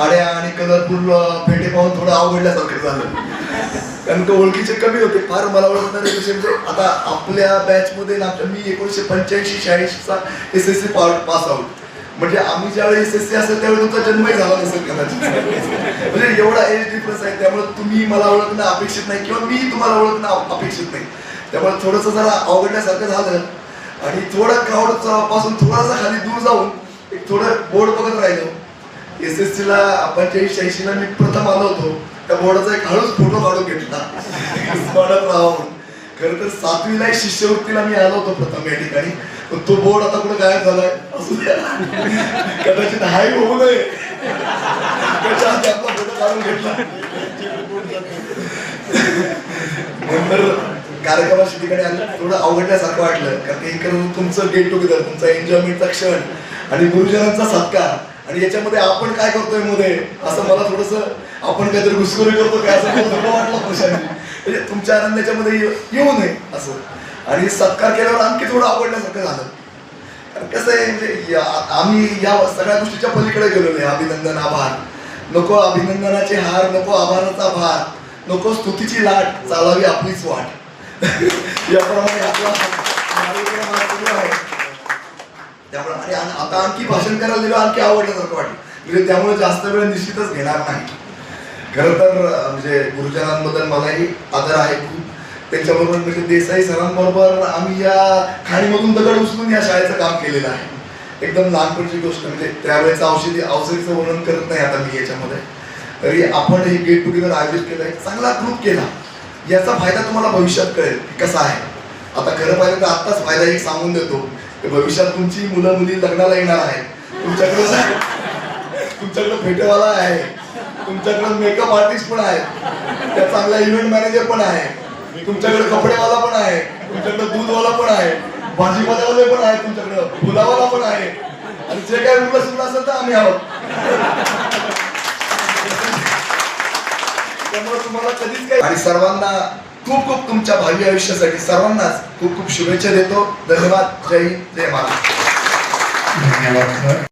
साड्या आणि कलरफुल फेटे पाहून थोडं आवडल्यासारखं झालं. कारण का ओळखीचे कमी होते. फार मला ओळखत नाही तसे. म्हणजे आता आपल्या बॅच मध्ये ना मी एकोणीशे पंच्याऐंशी शहाऐंशीचा S S C pass out म्हणजे आम्ही ज्यावेळी एस एस सी असेल त्यावेळी तुमचा जन्मही झाला नसेल कदाचित. म्हणजे एवढा एज डिफरन्स आहे. त्यामुळे तुम्ही मला ओळखणं अपेक्षित नाही. किंवा मी तुम्हाला ओळखणं अपेक्षित नाही. त्यामुळे थोडंसं जरा अवघडण्यासारखं झालं. आणि थोडं क्राऊडपासून थोडासा खाली दूर जाऊन एक थोडं बोर्ड बघत राहिलो. एस एस ला पंच्याऐंशी शहाऐंशीला मी प्रथम आलो होतो. त्या बोर्डाचा एक हळूच फोटो काढून घेतला. स्मरणात राहावा खरं तर सातवीला एक शिष्यवृत्तीला मी आलो होतो प्रथम या ठिकाणी. पण तो बोर्ड आता कुठे गायब झालाय? असू द्या. कदाचित हाय होऊ नये. त्याच्या आधी आपला फोटो काढून घेतला. नंतर कार्यक्रमाच्या ठिकाणी आलं. थोडं अवघडल्यासारखं वाटलं. कारण हे तुमचं गेट टुगेदर तुमचा एन्जॉयमेंटचा क्षण आणि गुरुजनांचा सत्कार. आणि याच्यामध्ये आपण काय करतोयमध्ये असं मला थोडस आपण काहीतरी घुसखोरी करतो काय? असं थोडं वाटलं म्हणजे तुमच्या आनंदाच्या मध्ये येऊ नये असं. आणि सत्कार केल्यावर आणखी थोडं आवडल्यासारखं झालं. कारण कसं आहे म्हणजे आम्ही या सगळ्या गोष्टीच्या पलीकडे गेलो नाही अभिनंदन आभार. नको अभिनंदनाचे हार नको आभाराचा भार. नको स्तुतीची लाट चालावी आपलीच वाट. याप्रमाणे आपला आहे त्यामुळे आणि आता आणखी भाषण करायला दिलं आणखी आवडल्यासारखं वाटलं. म्हणजे त्यामुळे जास्त वेळ निश्चितच घेणार नाही. खरं तर म्हणजे गुरुजनांबद्दल मलाही आदर आहे खूप. त्यांच्याबरोबर म्हणजे देसाई सरांबरोबर आम्ही या खाणीमधून दगड उचलून या शाळेचं काम केलेलं आहे. एकदम लहानपणची गोष्ट म्हणजे त्यावेळेचं औषधी औषधीचं वर्णन करत नाही आता मी याच्यामध्ये. तरी आपण हे गेट टुगेदर आयोजित केलं आहे चांगला ग्रुप केला. याचा फायदा तुम्हाला भविष्यात कळेल की कसा आहे. आता खरं पाहिलं तर आत्ताच फायदा एक सांगून देतो. भविष्यात तुमची मुलं मुली लग्नाला येणार आहेत. तुमच्याकडे तुमच्याकडे फेटेवाला आहे. तुमच्याकडे मेकअप आर्टिस्ट पण आहे त्या चांगला इव्हेंट मॅनेजर पण आहे तुमच्याकडे कपडेवाला पण आहे. तुमच्याकडे दूधवाला पण आहे. भाजीपाल्यावाले पण आहे तुमच्याकडे. फुलावाला पण आहे. आणि जे काही मुलं सुद्धा असेल तर आम्ही आहोत. त्यामुळे तुम्हाला कधीच काही आणि सर्वांना खूप खूप तुमच्या भावी आयुष्यासाठी सर्वांनाच खूप खूप शुभेच्छा देतो. धन्यवाद. जय हिंद. जय महाराष्ट्र. धन्यवाद